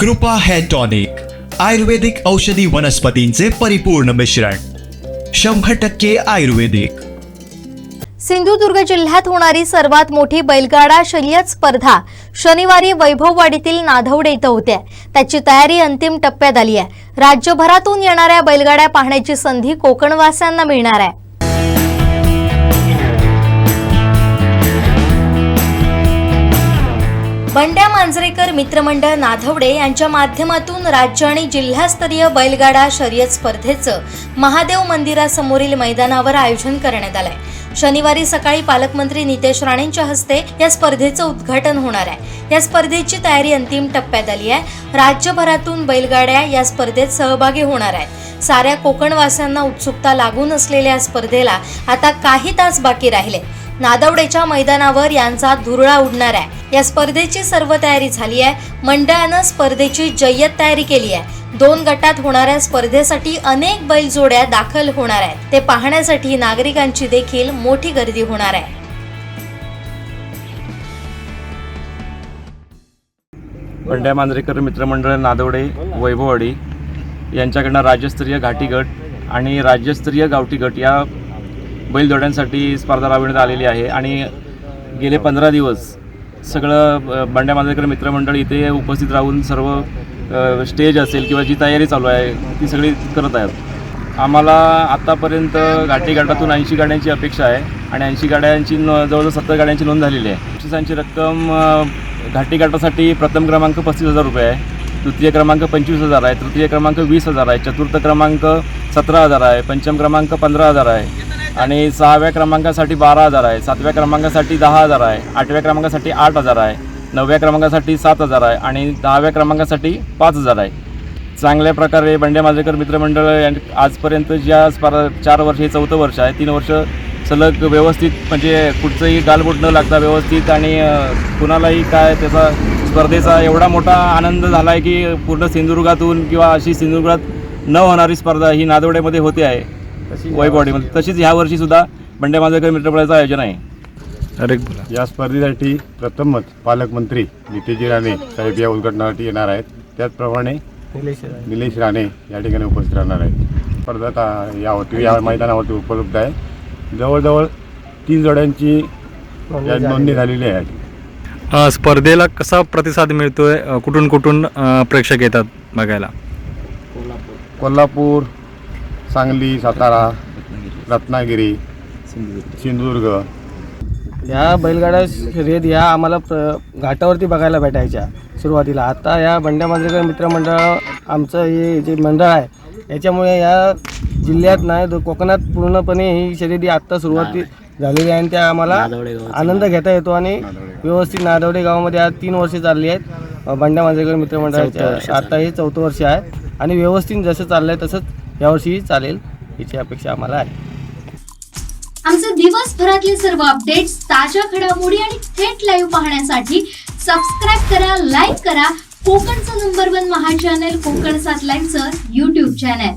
कृपा hair tonic आयुर्वेदिक औषधी वनस्पतींचे परिपूर्ण मिश्रण शंभर टक्के आयुर्वेदिक. सिंधुदुर्ग जिल्ह्यात होणारी सर्वात मोठी बैलगाडा शर्यत स्पर्धा शनिवारी वैभववाडीतील नाधवडे इथं होते. त्याची तयारी अंतिम टप्प्यात आली आहे. राज्यभरातून येणाऱ्या बैलगाड्या पाहण्याची संधी कोकणवासियांना मिळणार आहे. बंड्या मांजरेकर मित्रमंडळ नाधवडे यांच्या माध्यमातून राज्य आणि जिल्हास्तरीय बैलगाडा शर्यत स्पर्धेचं महादेव मंदिरासमोरील मैदानावर आयोजन करण्यात आलंय. शनिवारी सकाळी पालकमंत्री नितेश राणेंच्या हस्ते या स्पर्धेचं उद्घाटन होणार आहे. या स्पर्धेची तयारी अंतिम टप्प्यात आली आहे. राज्यभरातून बैलगाड्या या स्पर्धेत सहभागी होणार आहेत. साऱ्या कोकणवासियांना उत्सुकता लागून असलेल्या स्पर्धेला आता काही तास बाकी राहिले. नादवडेच्या मैदानावर यांचा धुरळा उडणार आहे. या स्पर्धेची सर्व तयारी झाली आहे. मंडळानं स्पर्धेची जय्यत तयारी केली आहे. दोन गटात होणाऱ्या स्पर्धेसाठी अनेक बैलजोड्या दाखल होणार आहेत. ते पाहण्यासाठी नागरिकांची देखील मोठी गर्दी होणार आहे. मंड्या मांजरेकर मित्रमंडळ नादवडे वैभववाडी यांच्याकडनं राज्यस्तरीय घाटी गट आणि राज्यस्तरीय गावठी गट या बैलजोड्यांसाठी स्पर्धा राबविण्यात आलेली आहे आणि गेले पंधरा दिवस सगळं बंड्या मांजरेकर मित्रमंडळ इथे उपस्थित राहून सर्व स्टेज असेल किंवा जी तयारी चालू आहे ती सगळी करत आहेत. आम्हाला आत्तापर्यंत घाटीघाटातून ऐंशी गाड्यांची अपेक्षा आहे आणि ऐंशी गाड्यांची नो जवळजवळ सत्तर गाड्यांची नोंद झालेली आहे. बक्षिसांची रक्कम घाटीघाटासाठी घाटी प्रथम क्रमांक पस्तीस हजार रुपये आहे तृतीय क्रमांक पंचवीस हजार आहे तृतीय क्रमांक वीस हजार आहे चतुर्थ क्रमांक सतरा हजार आहे पंचम क्रमांक पंधरा हजार आहे. आणि सहाव्या क्रमांकासाठी बारा हजार आहे. सातव्या क्रमांकासाठी दहा हजार आहे. आठव्या क्रमांकासाठी आठ हजार आहे. नवव्या क्रमांकासाठी सात हजार आहे आणि दहाव्या क्रमांकासाठी पाच हजार आहे. चांगल्या प्रकारे बंड्या माजेकर मित्रमंडळ यां आजपर्यंत ज्या स्पर्धा चार वर्ष हे चौथं वर्ष आहे. तीन वर्ष सलग व्यवस्थित म्हणजे कुठचंही गालबोट न लागता व्यवस्थित आणि कुणालाही काय त्याचा स्पर्धेचा एवढा मोठा आनंद झाला आहे की पूर्ण सिंधुदुर्गातून किंवा अशी सिंधुदुर्गात न होणारी स्पर्धा ही नादवड्यामध्ये होते आहे. वैभववाडीमध्ये तशीच ह्या वर्षीसुद्धा बंड्या मांजरेकर मित्रमंडळाचं आयोजन आहे. अरे बोला. या स्पर्धेसाठी प्रथमच पालकमंत्री नितेजी राणे साहेब या उद्घाटनासाठी येणार आहेत. त्याचप्रमाणे निलेश राणे. या ठिकाणी उपस्थित राहणार आहेत. स्पर्धा यावरती या मैदानावरती उपलब्ध आहे. जवळजवळ तीन जोड्यांची नोंदणी झालेली आहे. स्पर्धेला कसा प्रतिसाद मिळतोय? कुठून कुठून प्रेक्षक येतात बघायला? कोल्हापूर. सांगली सातारा रत्नागिरी सिंधुदुर्ग. ह्या बैलगाड्या शर्यत ह्या आम्हाला प्र घाटावरती बघायला भेटायच्या सुरुवातीला. आता या बंड्या मांजरेकर मित्रमंडळ आमचं हे जे मंडळ आहे याच्यामुळे या जिल्ह्यात नाही तर कोकणात पूर्णपणे ही शर्यती आत्ता सुरुवाती झालेली आहे आणि त्या आम्हाला आनंद घेता येतो आणि व्यवस्थित नादवडे गावामध्ये आज तीन वर्षे चालली आहेत. बंड्या मांजरेकर मित्रमंडळाच्या आता हे चौथं वर्ष आहे. आणि व्यवस्थित जसं चाललं आहे तसंच यावर्षीही चालेल याची अपेक्षा आम्हाला आहे. आमचे दिवसभरातले सर्व अपडेट्स ताज्या घडामोडी आणि थेट लाईव्ह पाहण्यासाठी सबस्क्राईब करा लाईक करा. कोकणचं नंबर वन महा चॅनल कोकण सात लाईनचं युट्यूब चॅनल